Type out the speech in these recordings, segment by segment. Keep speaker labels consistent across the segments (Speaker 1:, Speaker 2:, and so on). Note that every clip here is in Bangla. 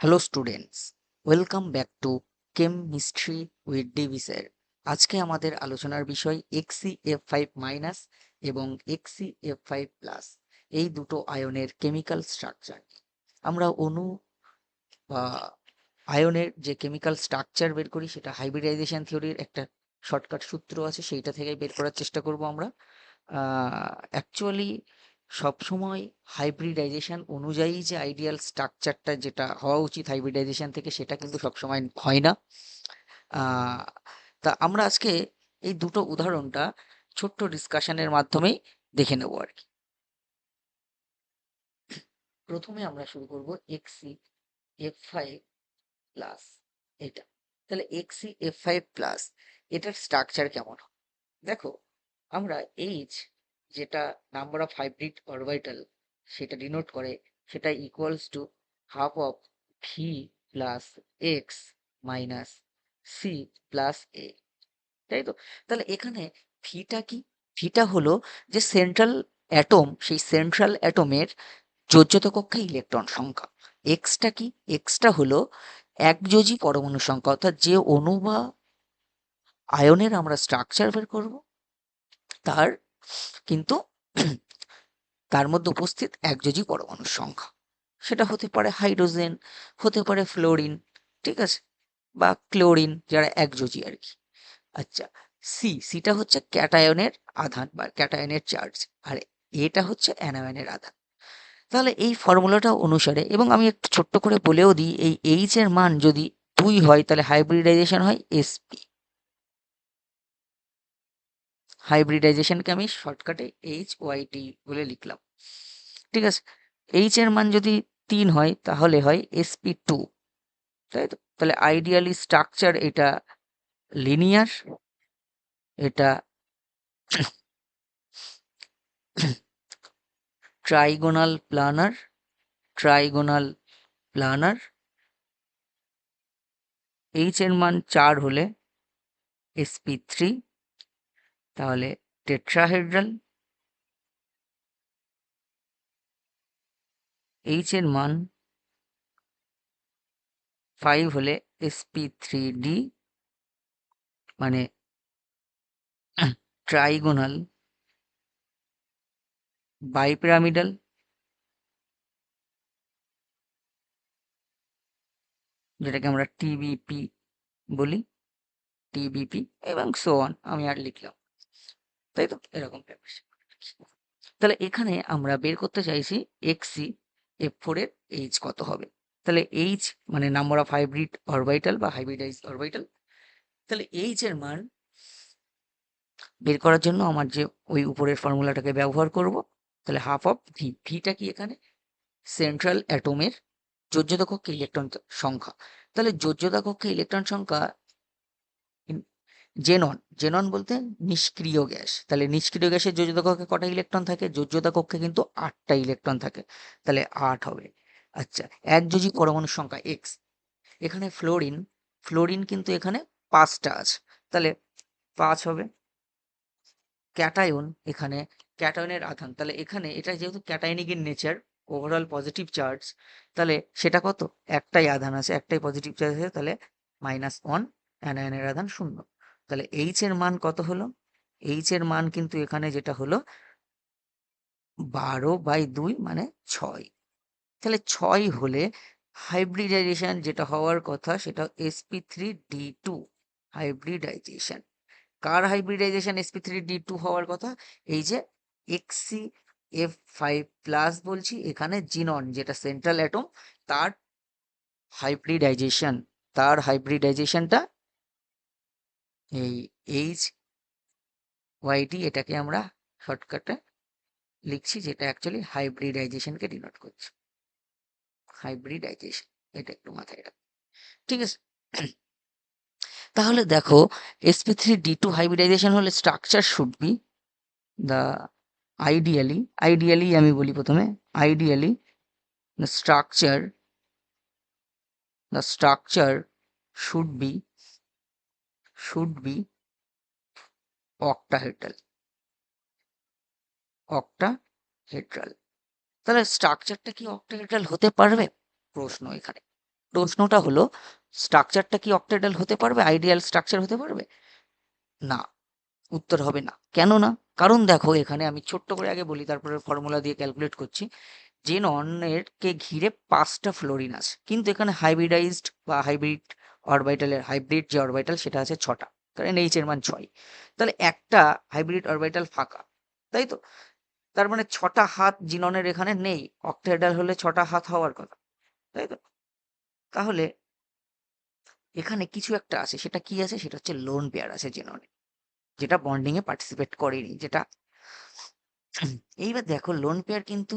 Speaker 1: Hello students welcome back to chem chemistry with DV sir আজকে আমাদের আলোচনার বিষয় এক্সি এফ ফাইভ মাইনাস এবং এক্সি এফ ফাইভ প্লাস এই দুটো আয়নের কেমিক্যাল স্ট্রাকচার আমরা অণু বা আয়নের যে কেমিক্যাল স্ট্রাকচার বের করি, সেটা হাইব্রিডাইজেশন থিওরির একটা শর্টকাট সূত্র আছে, সেইটা থেকে বের করার চেষ্টা করব আমরা। অ্যাকচুয়ালি সবসময় হাইব্রিডাইজেশন অনুযায়ী যে আইডিয়াল স্ট্রাকচারটা যেটা হওয়া উচিত হাইব্রিডাইজেশন থেকে, সেটা কিন্তু সবসময় হয় না। তা আমরা আজকে এই দুটো উদাহরণটা ছোট্ট ডিসকাশনের মাধ্যমেই দেখে নেব আর কি। প্রথমে আমরা শুরু করব এক্সি এফ ফাইভ প্লাস এটা। তাহলে X E F five plus এটার স্ট্রাকচার কেমন? দেখো, আমরা এইচ যেটা নাম্বার অফ হাইব্রিড অরবিটাল সেটা ডিনোট করে, সেটা equals to half of V plus X minus C plus A তাই তো? তাহলে এখানে ভিটা কি? ভিটা হলো যে সেন্ট্রাল অ্যাটম সেই সেন্ট্রাল অ্যাটমের যোজ্যত কক্ষে ইলেকট্রন সংখ্যা। এক্সটা কি? এক্সটা হলো একযোজি পরমাণু সংখ্যা, অর্থাৎ যে অণু বা আয়নের আমরা স্ট্রাকচার বের করব, তার কিন্তু তার মধ্যে উপস্থিত একযোজি পরমাণুর সংখ্যা। সেটা হতে পারে হাইড্রোজেন, হতে পারে ফ্লোরিন, ঠিক আছে? বা ক্লোরিন, যারা একযোজি আর কি। আচ্ছা সি সিটা হচ্ছে ক্যাটায়নের আধান বা ক্যাটায়নের চার্জ, আর এটা হচ্ছে অ্যানায়নের আধান। তাহলে এই ফর্মুলাটা অনুসারে, এবং আমি একটু ছোট্ট করে বলেও দিই, এই এইচ এর মান যদি দুই হয়, তাহলে হাইব্রিডাইজেশন হয় এসপি হাইব্রিডাইজেশনকে আমি শর্টকাটে এইচ ওয়াইটি বলে লিখলাম। ঠিক আছে? এইচ এর মান যদি তিন হয়, তাহলে হয় এসপি টু তাই তো? তাহলে আইডিয়ালি স্ট্রাকচার এটা লিনিয়ার এটা trigonal planar trigonal planar H এর মান চার হলে এসপি থ্রি তাহলে টেট্রাহেড্রাল এইচ এর মান ফাইভ হলে এসপি থ্রি ডি মানে ট্রাইগোনাল বাইপিরামিডাল যেটাকে আমরা টিবিপি বলি টিবিপি এবং সো অন আমি আর লিখলাম। তাই তো? এরকম তাহলে এখানে আমরা বের করতে চাইছি এক্সি এফ ফোর এর এইচ কত হবে? তাহলে এইচ মানে নাম্বার অফ হাইব্রিড অরবাইটাল বা হাইব্রিডাইজ অরবাইটাল তাহলে এইচ এর মান বের করার জন্য আমার যে ওই উপরের ফর্মুলাটাকে ব্যবহার করব, তাহলে হাফ অফ ভি ভিটা কি এখানে? সেন্ট্রাল অ্যাটমের যোজ্যতা কক্ষে ইলেকট্রন সংখ্যা। তাহলে যোজ্যতা কক্ষে ইলেকট্রন সংখ্যা জেনন জেনন বলতে নিষ্ক্রিয় গ্যাস। তাহলে নিষ্ক্রিয় গ্যাসের যোজ্যতা কক্ষে কটা ইলেকট্রন থাকে? যোজ্যতা কক্ষে কিন্তু আটটা ইলেকট্রন থাকে। তাহলে আট হবে। আচ্ছা একযোজি পরমাণুর সংখ্যা এক্স এখানে ফ্লোরিন ফ্লোরিন কিন্তু এখানে পাঁচটা আছে। তাহলে পাঁচ হবে। ক্যাটায়ন এখানে, ক্যাটায়নের আধান। তাহলে এখানে এটা যেহেতু cationic in nature overall positive charge তাহলে সেটা কত? একটাই আধান আছে, একটাই পজিটিভ চার্জ আছে, তাহলে মাইনাস ওয়ান অ্যানায়নের আধান শূন্য। তাহলে এইচ এর মান কত হলো? এইচ এর মান কিন্তু এখানে যেটা হলো বারো বাই দুই মানে ছয়। তাহলে ছয় হলে হাইব্রিডাইজেশন যেটা হওয়ার কথা সেটা SP three D two hybridization কার hybridization SP three D two হওয়ার কথা? এই যে এক্সি এফ ফাইভ প্লাস বলছি, এখানে জিনন যেটা সেন্ট্রাল অ্যাটম তার হাইব্রিডাইজেশন তার হাইব্রিডাইজেশনটা এই এইচ ওয়াইডি এটাকে আমরা শর্টকাটে লিখছি, যেটা অ্যাকচুয়ালি হাইব্রিডাইজেশনকে ডিনোট করছে। হাইব্রিডাইজেশন এটা একটু মাথায় রাখ। ঠিক আছে? তাহলে দেখো sp3 three D two hybridization হলে structure should be the ideally ideally আমি বলি প্রথমে ideally the structure the structure should be should be octahedral octahedral তাহলে স্ট্রাকচারটা কি অক্টাহেড্রাল হতে পারবে? প্রশ্ন এখানে। প্রশ্নটা হলো স্ট্রাকচারটা কি অক্টাডাল হতে পারবে? আইডিয়াল স্ট্রাকচার হতে পারবে? না। উত্তর হবে না। কেন না? কারণ দেখো, এখানে আমি ছোট্ট করে আগে বলি, তারপরে ফর্মুলা দিয়ে ক্যালকুলেট করছি। যে ননের কে ঘিরে পাঁচটা ফ্লোরিন আছে। কিন্তু এখানে হাইব্রিডাইজড বা হাইব্রিড অরবাইটালের হাইব্রিড যে অরবাইটাল সেটা আছে ছটা কারণ এইচ এর মান ছয়। তাহলে একটা হাইব্রিড অরবাইটাল ফাঁকা, তাই তো? তার মানে ছটা হাত জিননের এখানে নেই অক্টাহেডাল হলে ছটা হাত হওয়ার কথা, তাই তো? তাহলে এখানে কিছু একটা আছে, সেটা কি আছে? সেটা হচ্ছে লোন পেয়ার আছে জিননে, যেটা বন্ডিং এ পার্টিসিপেট করেনি, যেটা, এইবার দেখো লোন পেয়ার কিন্তু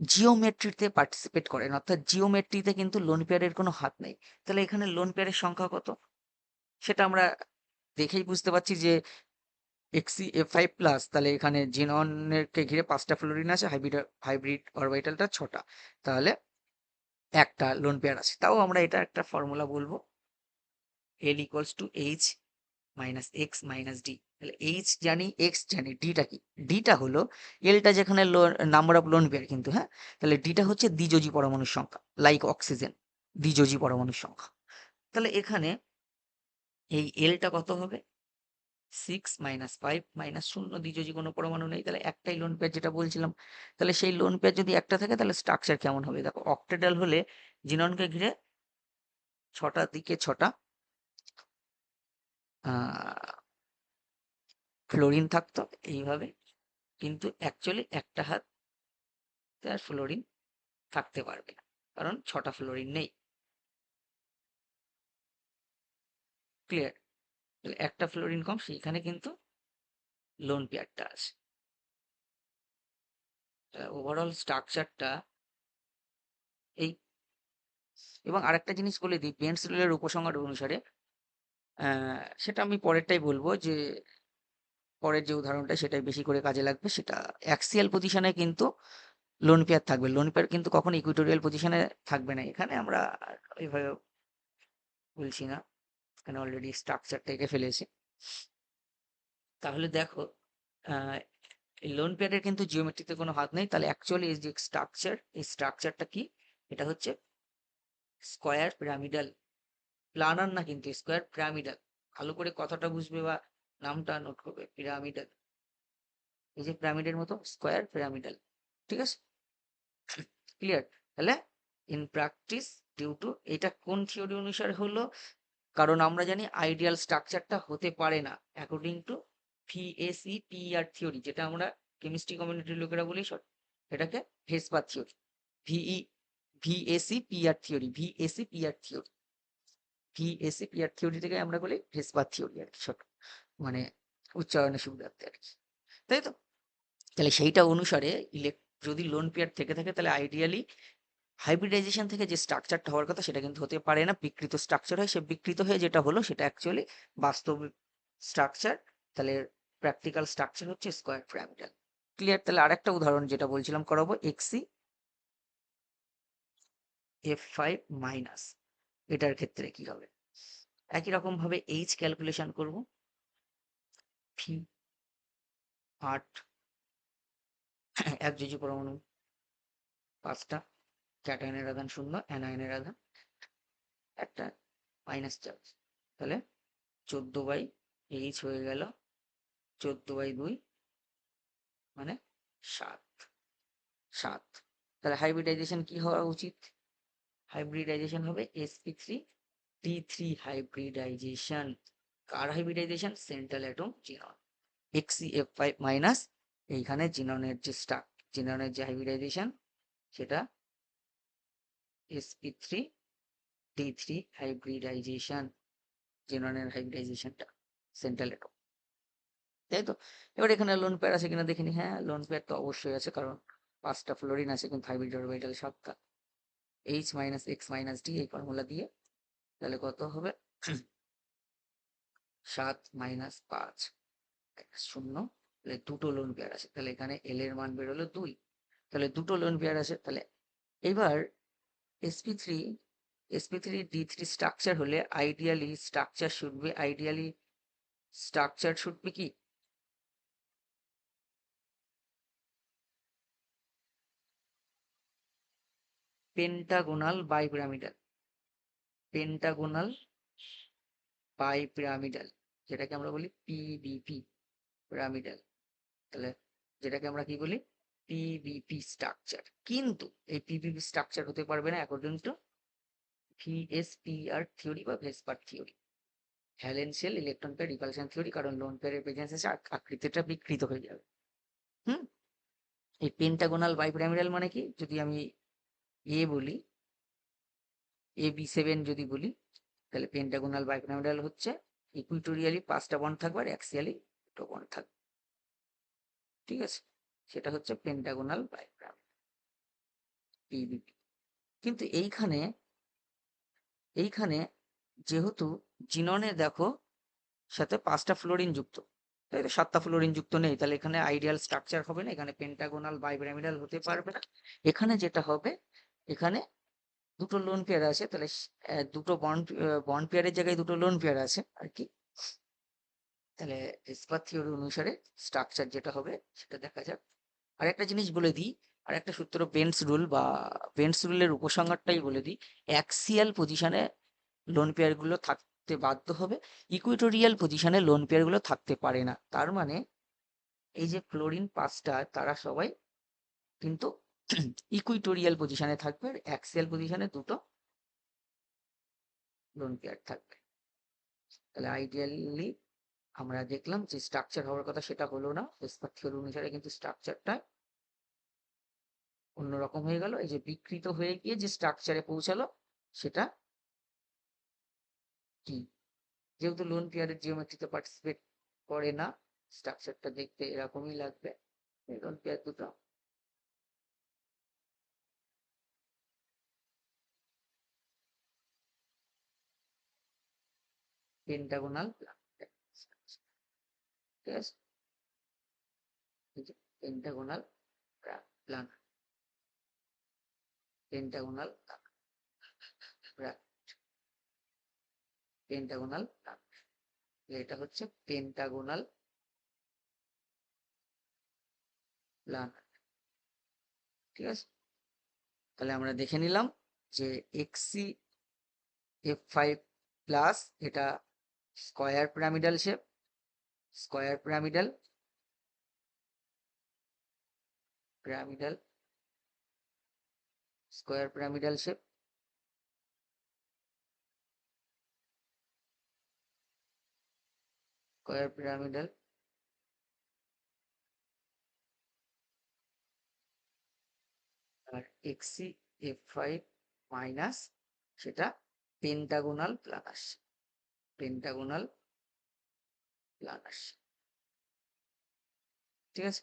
Speaker 1: জিওমেট্রিতে পার্টিসিপেট করেন, অর্থাৎ জিওমেট্রিতে কিন্তু লোন পেয়ারের কোনো হাত নেই। তাহলে এখানে লোন পেয়ারের সংখ্যা কত? সেটা আমরা দেখেই বুঝতে পারছি যে এক্সি এফ ফাইভ প্লাস তাহলে এখানে জিননের কে ঘিরে পাঁচটা ফ্লোরিন আছে হাইব্রিড হাইব্রিড অরবাইটালটা ছটা। তাহলে একটা লোন পেয়ার আছে। তাও আমরা এটা একটা ফর্মুলা বলব L equals to H minus X minus D তাহলে এইচ জানি এক্স জানি ডিটা কি? ডিটা হলো এলটা যেখানে নাম্বার অফ লোন পেয়ার কিন্তু হ্যাঁ? তাহলে ডিটা হচ্ছে দ্বিযোজী পরমাণুর সংখ্যা লাইক অক্সিজেন দ্বিযোজী পরমাণুর সংখ্যা। তাহলে এখানে এই এলটা কত হবে? সিক্স মাইনাস ফাইভ মাইনাস শূন্য, দ্বিযোজী কোনো পরমাণু নেই, তাহলে একটাই লোন পেয়ার যেটা বলছিলাম। তাহলে সেই লোন পেয়ার যদি একটা থাকে, তাহলে স্ট্রাকচার কেমন হবে? দেখো অক্টেডাল হলে জিননকে ঘিরে ছটা দিকে ছটা ফ্লোরিন থাকতো এইভাবে। কিন্তু অ্যাকচুয়ালি একটা হাত তার ফ্লোরিন থাকতে পারবে না, কারণ ছটা ফ্লোরিন নেই। ক্লিয়ার একটা ফ্লোরিন কম, সেইখানে কিন্তু লোন পেয়ারটা আছে। ওভারঅল স্ট্রাকচারটা এই। এবং আরেকটা জিনিস বলে দিই রুলের উপসংহার অনুসারে সেটা আমি পরেরটাই বলব যে পরের যে উদাহরণটা সেটাই বেশি করে কাজে লাগবে, সেটা অ্যাক্সিয়াল পজিশনে কিন্তু লোন পেয়ার থাকবে। লোন পেয়ার কিন্তু কখনো ইকুইটোরিয়াল পজিশনে থাকবে না। এখানে আমরা ওইভাবে বলছি না। এখানে অলরেডি স্ট্রাকচারটা এঁকে ফেলেছি। তাহলে দেখো লোন পেয়ারের কিন্তু জিওমেট্রিতে কোনো হাত নেই। তাহলে অ্যাকচুয়ালি এই যে স্ট্রাকচার এই স্ট্রাকচারটা কি? এটা হচ্ছে স্কোয়ার পিরামিডাল প্লানার না কিন্তু স্কোয়ার পিরামিডাল ভালো করে কথাটা বুঝবে বা নামটা নোট করবে পিরামিডাল এই যে পিরামিডের মতো স্কোয়ার পিরামিডাল ঠিক আছে? ক্লিয়ার তাহলে ইন প্র্যাকটিস ডিউ টু এটা কোন থিওরি অনুসারে হলো? কারণ আমরা জানি আইডিয়াল স্ট্রাকচারটা হতে পারে না according to VSEPR theory যেটা আমরা কেমিস্ট্রি কমিউনিটির লোকেরা বলি শর্ট এটাকে vesper theory VE VSEPR theory VSEPR theory VSEPR theory থেকে আমরা বলি ভেসপার থিওরি আর কি ছোট মানে উচ্চারণের সুবিধার্থে আর কি। তাই তো? তাহলে সেইটা অনুসারে ইলেক যদি লোন পেয়ার থেকে থাকে, তাহলে আইডিয়ালি হাইব্রিডাইজেশন থেকে যে স্ট্রাকচারটা হওয়ার কথা, সেটা কিন্তু হতে পারে না। বিকৃত স্ট্রাকচার হয়, সে বিকৃত হয়ে যেটা হলো, সেটা অ্যাকচুয়ালি বাস্তব স্ট্রাকচার তাহলে প্র্যাকটিক্যাল স্ট্রাকচার হচ্ছে স্কোয়ার পিরামিডাল ক্লিয়ার তাহলে আরেকটা উদাহরণ যেটা বলছিলাম করাবো এক্সি এফ ফাইভ মাইনাস এটার ক্ষেত্রে কি হবে? একই রকম ভাবে এইচ ক্যালকুলেশন করব। আট এক যোজি পরমাণু, পাঁচটা ক্যাটায়নের আধান শূন্য অ্যানায়নের আধান, একটা মাইনাস চার্জ তাহলে চোদ্দ বাই এইচ হয়ে গেল, চোদ্দ বাই দুই মানে সাত সাত। তাহলে হাইব্রিডাইজেশন কি হওয়া উচিত? হাইব্রিডাইজেশন হবে SP three D three hybridization কার hybridization central atom xenon X E F five minus এইখানে জিননের যে স্টাক, জিননের যে হাইব্রিডাইজেশন সেটা sp3 d3 হাইব্রিডাইজেশন জিননের হাইব্রিডাইজেশনটা সেন্ট্রাল এটম তাই তো? এবার এখানে লোন পেয়ার আছে কিনা দেখিনি হ্যাঁ লোন পেয়ার তো অবশ্যই আছে, কারণ পাঁচটা ফ্লোরিন আছে, কিন্তু হাইব্রিড অরবিটাল সাতটা H minus X minus D এই ফর্মুলা দিয়ে তাহলে কত হবে? সাত মাইনাস পাঁচ। শূন্য। তাহলে দুটো লোন পেয়ার আছে। তাহলে এখানে এল এর মান বেরোলো দুই। তাহলে দুটো লোন পেয়ার আছে। তাহলে এবার sp3 sp3 d3 স্ট্রাকচার হলে ideally structure should be ideally structure should be কি? Pentagonal bipyramidal pentagonal bipyramidal যেটাকে আমরা বলি পিবিপি পিরামিডাল তাহলে যেটাকে আমরা কি বলি? পিবিপি স্ট্রাকচার কিন্তু এই পিবিপি স্ট্রাকচার হতে পারবে না অ্যাকর্ডিং টু ভিএসপিআর থিওরি বা vesper theory valence shell electron pair repulsion theory কারণ লোন পেয়ারের প্রেজেন্স আছে আকৃতিটা বিকৃত হয়ে যাবে। হুম? এই পেন্টাগোনাল বাইপিরামিডাল মানে কি? যদি আমি এ বলি এ বি সেভেন যদি বলি, তাহলে পেন্টাগোনাল বাইপিরামিডাল হচ্ছে ইকুইটোরিয়ালি পাঁচটা বন্ড থাকবে আর অ্যাক্সিয়ালি দুটো বন্ড থাকবে। ঠিক আছে? সেটা হচ্ছে পেন্টাগোনাল বাইপিরামিডাল পিবিপি কিন্তু এইখানে এইখানে যেহেতু জিননে দেখো, সাথে পাঁচটা ফ্লোরিন যুক্ত। তাই তো সাতটা ফ্লোরিন যুক্ত নেই, তাহলে এখানে আইডিয়াল স্ট্রাকচার হবে না, এখানে পেন্টাগোনাল বাইপিরামিডাল হতে পারবে না। এখানে যেটা হবে, এখানে দুটো লোন পেয়ার আছে, তাহলে দুটো বন্ড বন্ড পেয়ারের জায়গায় দুটো লোন পেয়ার আছে আর কি। তাহলে এসপার থিওরি অনুসারে স্ট্রাকচার যেটা হবে সেটা দেখা যাক। আর একটা জিনিস বলে দিই, আর একটা সূত্র বেন্স রুল বা বেন্স রুলের উপসংহারটাই বলে দিই অ্যাক্সিয়াল পজিশনে লোন পেয়ারগুলো থাকতে বাধ্য হবে ইকুইটোরিয়াল পজিশনে লোন পেয়ারগুলো থাকতে পারে না। তার মানে এই যে ফ্লোরিন পাঁচটা তারা সবাই কিন্তু ইকুইটোরিয়াল পজিশনে থাকবে, আর অ্যাক্সিয়াল পজিশনে দুটো লোন পেয়ার থাকবে। তাহলে আইডিয়ালি আমরা দেখলাম যে স্ট্রাকচার হওয়ার কথা সেটা হলো না। এসপার থিওরি অনুসারে কিন্তু স্ট্রাকচারটা অন্যরকম হয়ে গেল। এই যে বিকৃত হয়ে গিয়ে যে স্ট্রাকচারে পৌঁছালো, সেটা কি? যেহেতু লোন পেয়ারের জিওমেট্রিতে পার্টিসিপেট করে না স্ট্রাকচারটা দেখতে এরকমই লাগবে। লোন পেয়ার দুটো পেন্টাগোনাল ঠিক আছে পেন্টাগোনাল প্ল্যান পেন্টাগোনাল পেন্টাগোনাল এটা হচ্ছে পেন্টাগোনাল প্ল্যান ঠিক আছে? তাহলে আমরা দেখে নিলাম যে এক্সি এফ ফাইভ প্লাস এটা square pyramidal shape square pyramidal pyramidal square pyramidal shape square pyramidal আর এক্সি এফ ফাইভ মাইনাস সেটা পেন্টাগোনাল প্লানাস পেন্টাগোনাল প্লানাস ঠিক আছে?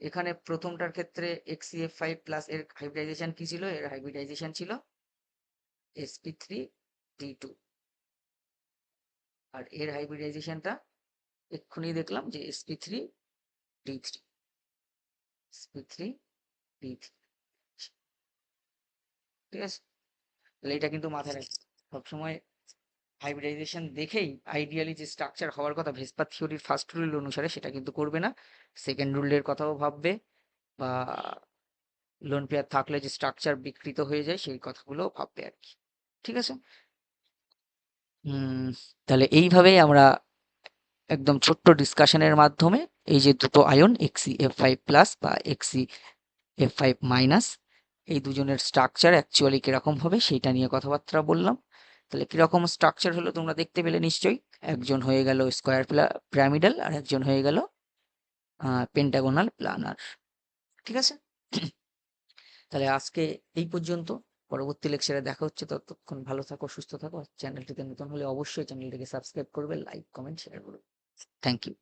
Speaker 1: এখানে প্রথমটার ক্ষেত্রে X E F five plus এর হাইব্রিডাইজেশন কি ছিল? এর হাইব্রিডাইজেশন ছিল এসপি থ্রি ডি টু আর এর হাইব্রিডাইজেশনটা এক্ষুনি দেখলাম যে SP three D three SP three D three ঠিক আছে? তাহলে এটা কিন্তু মাথায় রাখবে। সবসময় হাইব্রিডাইজেশন দেখেই আইডিয়ালি যে স্ট্রাকচার হওয়ার কথা ভেসপার থিওরির ফার্স্ট রুল অনুসারে সেটা কিন্তু করবে না। সেকেন্ড রুলের কথাও ভাববে বা লোন পেয়ার থাকলে যে স্ট্রাকচার বিকৃত হয়ে যায় সেই কথাগুলো ভাববে আর কি। ঠিক আছে? তাহলে এইভাবেই আমরা একদম ছোট্ট ডিসকাশনের মাধ্যমে এই যে দুটো ion X E F five plus বা এক্সি এফ ফাইভ মাইনাস এই দুজনের স্ট্রাকচার অ্যাকচুয়ালি কীরকম হবে সেইটা নিয়ে কথাবার্তা বললাম। তাহলে কীরকম স্ট্রাকচার হলো তোমরা দেখতে পেলে নিশ্চয়ই। একজন হয়ে গেল স্কোয়ার প্যারামিডাল আর একজন হয়ে গেল পেন্টাগোনাল প্লানার ঠিক আছে? তাহলে আজকে এই পর্যন্ত। পরবর্তী লেকচারে দেখা হচ্ছে। ততক্ষণ ভালো থাকো, সুস্থ থাকো। চ্যানেলটিতে নতুন হলে অবশ্যই চ্যানেলটিকে সাবস্ক্রাইব করবে লাইক কমেন্ট শেয়ার করবে। Thank you